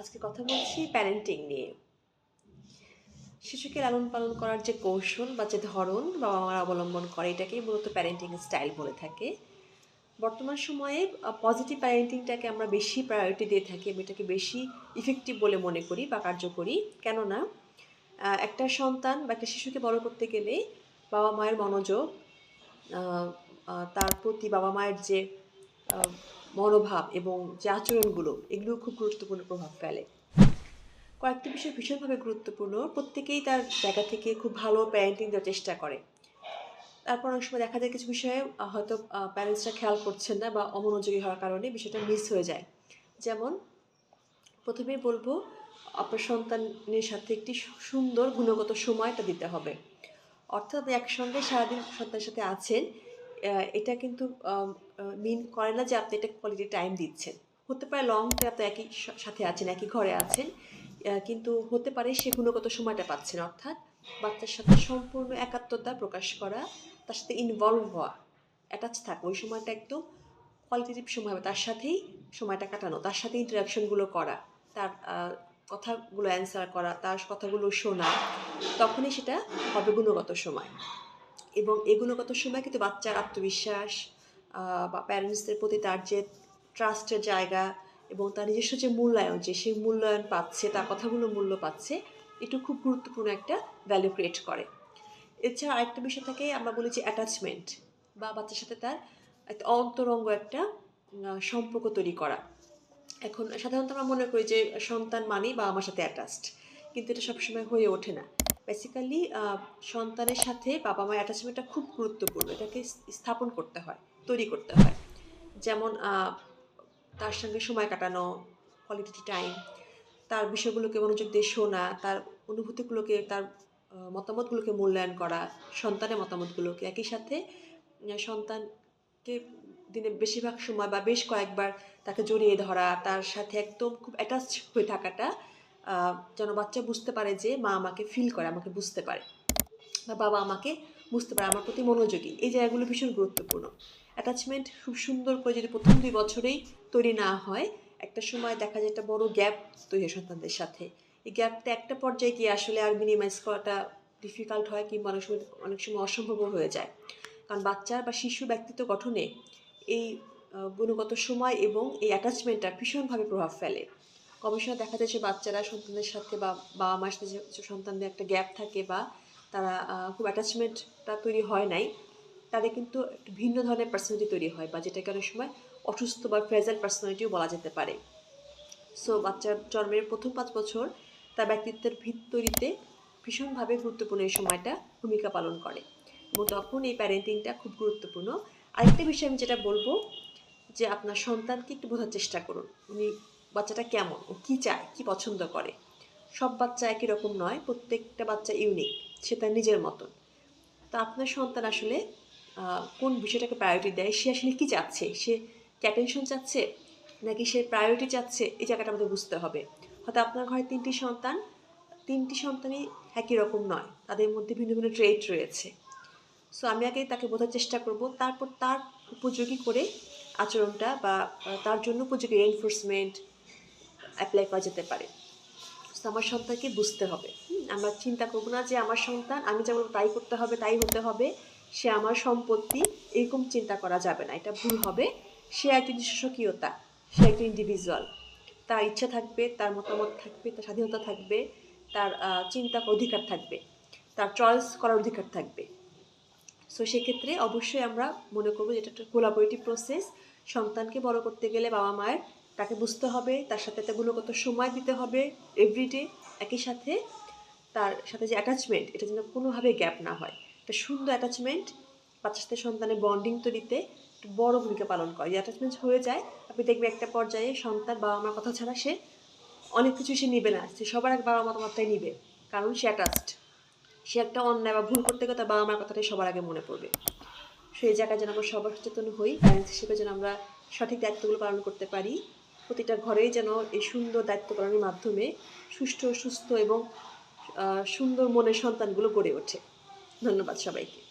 আজকে কথা বলছি প্যারেন্টিং নিয়ে। শিশুকে লালন পালন করার যে কৌশল বা যে ধরন বাবা মারা অবলম্বন করে, এটাকেই মূলত প্যারেন্টিং স্টাইল বলে থাকে। বর্তমান সময়ে পজিটিভ প্যারেন্টিংটাকে আমরা বেশি প্রায়োরিটি দিয়ে থাকি, আমি এটাকে বেশি ইফেক্টিভ বলে মনে করি বা কার্যকরী। কেননা একটা সন্তান বা একটা শিশুকে বড় করতে গেলে বাবা মায়ের মনোযোগ তার প্রতি বাবা মায়ের যে মনোভাব এবং যে আচরণগুলো এগুলো খুব গুরুত্বপূর্ণ প্রভাব ফেলে। কয়েকটি বিষয় ভীষণভাবে গুরুত্বপূর্ণ। প্রত্যেকেই তার জায়গা থেকে খুব ভালো প্যারেন্টিং দেওয়ার চেষ্টা করে। তারপর অনেক সময় দেখা যায় কিছু বিষয়ে হয়তো প্যারেন্টসরা খেয়াল করছেন না বা অমনোযোগী হওয়ার কারণে বিষয়টা মিস হয়ে যায়। যেমন, প্রথমেই বলব, আপনার সন্তানের সাথে একটি সুন্দর গুণগত সময়টা দিতে হবে। অর্থাৎ আপনি একসঙ্গে সারাদিন সন্তানের সাথে আছেন এটা কিন্তু মিন করে না যে আপনি এটা কোয়ালিটি টাইম দিচ্ছেন। হতে পারে লং আপনি একই সাথে আছেন, একই ঘরে আছেন কিন্তু হতে পারে সে গুণগত সময়টা পাচ্ছেন, অর্থাৎ বাচ্চার সাথে সম্পূর্ণ একাত্মতা প্রকাশ করা, তার সাথে ইনভলভ হওয়া অ্যাটাচ থাকা। ওই সময়টা একদম কোয়ালিটেটিভ সময় হবে, তার সাথেই সময়টা কাটানো, তার সাথে ইন্টারাকশনগুলো করা, তার কথাগুলো অ্যান্সার করা, তার কথাগুলো শোনা, তখনই সেটা হবে গুণগত সময়। এবং এই গুণগত সময় কিন্তু বাচ্চার আত্মবিশ্বাস বা প্যারেন্টসদের প্রতি তার যে ট্রাস্টের জায়গা এবং তার নিজস্ব যে মূল্যায়ন, যে সেই মূল্যায়ন পাচ্ছে, তার কথাগুলো মূল্য পাচ্ছে এটা খুব গুরুত্বপূর্ণ একটা ভ্যালু ক্রিয়েট করে। এছাড়া আরেকটা বিষয় থাকে, আমরা বলি যে অ্যাটাচমেন্ট বা বাচ্চার সাথে তার একটা অন্তরঙ্গ একটা সম্পর্ক তৈরি করা। এখন সাধারণত আমরা মনে করি যে সন্তান মানেই বা আমার সাথে অ্যাটাচড কিন্তু এটা সবসময় হয়ে ওঠে না। বেসিক্যালি সন্তানের সাথে বাবা মায়ের অ্যাটাচমেন্টটা খুব গুরুত্বপূর্ণ। এটাকে স্থাপন করতে হয়, তৈরি করতে হয়। যেমন তার সঙ্গে সময় কাটানো কোয়ালিটি টাইম তার বিষয়গুলোকে মনোযোগ দিয়ে শোনা, তার অনুভূতিগুলোকে, তার মতামতগুলোকে মূল্যায়ন করা, সন্তানের মতামতগুলোকে। একই সাথে সন্তানকে দিনে বেশিরভাগ সময় বা বেশ কয়েকবার তাকে জড়িয়ে ধরা, তার সাথে একদম খুব অ্যাটাচ হয়ে থাকাটা যেন বাচ্চা বুঝতে পারে যে মা আমাকে ফিল করে, আমাকে বুঝতে পারে। বা বাবা আমাকে বুঝতে পারে, আমার প্রতি মনোযোগী। এই জায়গাগুলো ভীষণ গুরুত্বপূর্ণ। অ্যাটাচমেন্ট খুব সুন্দর করে যদি প্রথম দুই বছরেই তৈরি না হয়, একটা সময় দেখা যায় একটা বড় গ্যাপ তৈরি হয় সন্তানদের সাথে। এই গ্যাপটা একটা পর্যায়ে গিয়ে আসলে আর মিনিমাইজ করাটা ডিফিকাল্ট হয় কিংবা অনেক সময় অনেক সময় অসম্ভব হয়ে যায়। কারণ বাচ্চার বা শিশু ব্যক্তিত্ব গঠনে এই গুণগত সময় এবং এই অ্যাটাচমেন্টটা ভীষণভাবে প্রভাব ফেলে। গবেষণা দেখা যায় যে বাচ্চারা সন্তানদের সাথে বা বাবা মার সাথে যে সন্তানদের একটা গ্যাপ থাকে বা তারা খুব অ্যাটাচমেন্টটা তৈরি হয় নাই, তাদের কিন্তু একটু ভিন্ন ধরনের পার্সোনালিটি তৈরি হয় বা যেটাকে অনেক সময় অসুস্থ বা ফ্রেজাল পার্সোনালিটিও বলা যেতে পারে। সো বাচ্চার জন্মের প্রথম পাঁচ বছর তার ব্যক্তিত্বের ভিত তৈরিতে ভীষণভাবে গুরুত্বপূর্ণ এই সময়টা ভূমিকা পালন করে। এবং তখন এই প্যারেন্টিংটা খুব গুরুত্বপূর্ণ। আরেকটা বিষয় আমি যেটা বলব যে আপনার সন্তানকে একটু বোঝার চেষ্টা করুন। উনি বাচ্চাটা কেমন? ও কী চায়? কী পছন্দ করে? সব বাচ্চা একই রকম নয়, প্রত্যেকটা বাচ্চা ইউনিক সে তার নিজের মতন। তা আপনার সন্তান আসলে কোন বিষয়টাকে প্রায়োরিটি দেয়? সে আসলে কী চাচ্ছে? সে ক্যাটেনশন চাচ্ছে? নাকি সে প্রায়োরিটি চাচ্ছে? এই জায়গাটা আমাদের বুঝতে হবে। হয়তো আপনার ঘরে তিনটি সন্তান, তিনটি সন্তানই একই রকম নয়। তাদের মধ্যে ভিন্ন ভিন্ন ট্রেট রয়েছে। সো আমি আগে তাকে বোঝার চেষ্টা করব। তারপর তার উপযোগী করে আচরণটা বা তার জন্য উপযোগী এনফোর্সমেন্ট অ্যাপ্লাই করা যেতে পারে। আমার সন্তানকে বুঝতে হবে। আমরা চিন্তা করব না যে আমার সন্তান, আমি যেমন তাই করতে হবে, তাই হতে হবে, সে আমার সম্পত্তি, এরকম চিন্তা করা যাবে না। এটা ভুল হবে। সে একজন স্বকীয়তা সে একজন ইন্ডিভিজুয়াল তার ইচ্ছা থাকবে, তার মতামত থাকবে, তার স্বাধীনতা থাকবে, তার চিন্তা অধিকার থাকবে, তার চয়েস করার অধিকার থাকবে। সো সেক্ষেত্রে অবশ্যই আমরা মনে করব এটা একটা কোলাবোরেটিভ প্রসেস সন্তানকে বড় করতে গেলে বাবা মায়ের তাকে বুঝতে হবে, তার সাথে একটা গুণগত সময় দিতে হবে এভরিডে একই সাথে তার সাথে যে অ্যাটাচমেন্ট এটা যেন কোনোভাবে গ্যাপ না হয়। একটা সুন্দর অ্যাটাচমেন্ট বাচ্চার সাথে সন্তানের বন্ডিং তৈরিতে একটা বড় ভূমিকা পালন করে। যে অ্যাটাচমেন্ট হয়ে যায়, আপনি দেখবেন একটা পর্যায়ে সন্তান বাবা মার কথা ছাড়া সে অনেক কিছু সে নিবে না। সে সবার আগে বাবা মতামতটাই নিবে, কারণ সে অ্যাটাচড সে একটা অন্যায় বা ভুল করতে গেলে তার বাবা মার কথাটাই সবার আগে মনে পড়বে। সেই জায়গায় যেন আমরা সবার সচেতন হই প্যারেন্টস হিসেবে যেন আমরা সঠিক দায়িত্বগুলো পালন করতে পারি। প্রতিটা ঘরেই যেন এই সুন্দর দায়িত্ব পালনের মাধ্যমে সুষ্ঠু, সুস্থ এবং সুন্দর মনের সন্তানগুলো গড়ে ওঠে। ধন্যবাদ সবাইকে।